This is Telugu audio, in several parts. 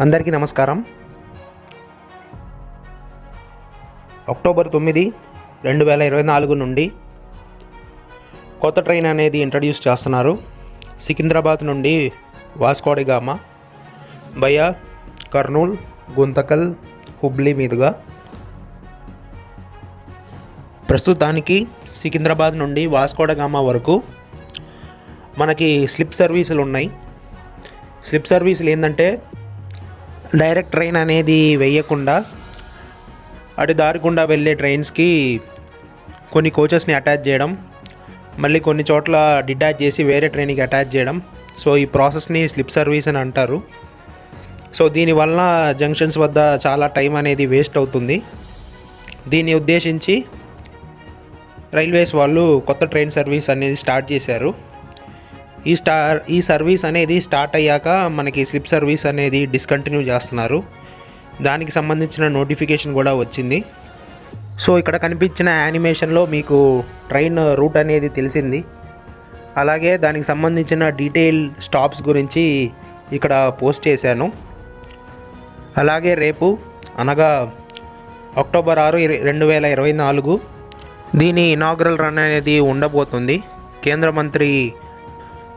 అందరికీ నమస్కారం. అక్టోబర్ తొమ్మిది రెండు వేల ఇరవై నాలుగు నుండి కొత్త ట్రైన్ అనేది ఇంట్రడ్యూస్ చేస్తున్నారు. సికింద్రాబాద్ నుండి వాస్కోడిగామ బయా కర్నూల్ గుంతకల్ హుబ్లీ మీదుగా. ప్రస్తుతానికి సికింద్రాబాద్ నుండి వాస్కోడగామ వరకు మనకి స్లిప్ సర్వీసులు ఉన్నాయి. స్లిప్ సర్వీసులు ఏంటంటే డైరెక్ట్ ట్రైన్ అనేది వేయకుండా అటు దారి గుండా వెళ్ళే ట్రైన్స్కి కొన్ని కోచెస్ని అటాచ్ చేయడం మళ్ళీ కొన్ని చోట్ల డిటాచ్ చేసి వేరే ట్రైన్కి అటాచ్ చేయడం. సో ఈ ప్రాసెస్ని స్లిప్ సర్వీస్ అని అంటారు. సో దీనివల్ల జంక్షన్స్ వద్ద చాలా టైం అనేది వేస్ట్ అవుతుంది. దీన్ని ఉద్దేశించి రైల్వేస్ వాళ్ళు కొత్త ట్రైన్ సర్వీస్ అనేది స్టార్ట్ చేశారు. ఈ స్టార్ ఈ సర్వీస్ అనేది స్టార్ట్ అయ్యాక మనకి స్లిప్ సర్వీస్ అనేది డిస్కంటిన్యూ చేస్తున్నారు. దానికి సంబంధించిన నోటిఫికేషన్ కూడా వచ్చింది. సో ఇక్కడ కనిపించిన యానిమేషన్లో మీకు ట్రైన్ రూట్ అనేది తెలిసింది. అలాగే దానికి సంబంధించిన డీటెయిల్ స్టాప్స్ గురించి ఇక్కడ పోస్ట్ చేశాను. అలాగే రేపు అనగా అక్టోబర్ ఆరు రెండు వేల ఇరవై నాలుగు దీని ఇనాగ్రల్ రన్ అనేది ఉండబోతుంది. కేంద్ర మంత్రి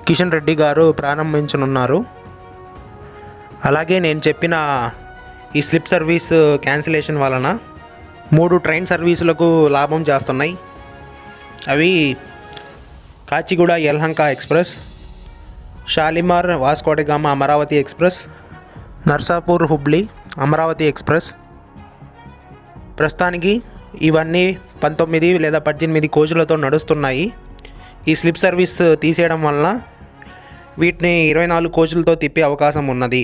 కిషన్ రెడ్డి గారు ప్రారంభించనున్నారు. అలాగే నేను చెప్పిన ఈ స్లిప్ సర్వీస్ క్యాన్సిలేషన్ వలన మూడు ట్రైన్ సర్వీసులకు లాభం చేస్తున్నాయి. అవి Kacheguda Yelahanka express Shalimar Vasco da Gama Amaravati express Narsapur Hubli Amaravati express. ప్రస్తుతానికి ఇవన్నీ పంతొమ్మిది లేదా పద్దెనిమిది కోచులతో నడుస్తున్నాయి. ఈ స్లిప్ సర్వీస్ తీసేయడం వలన వీటిని ఇరవై నాలుగు కోచులతో తిప్పే అవకాశం ఉన్నది.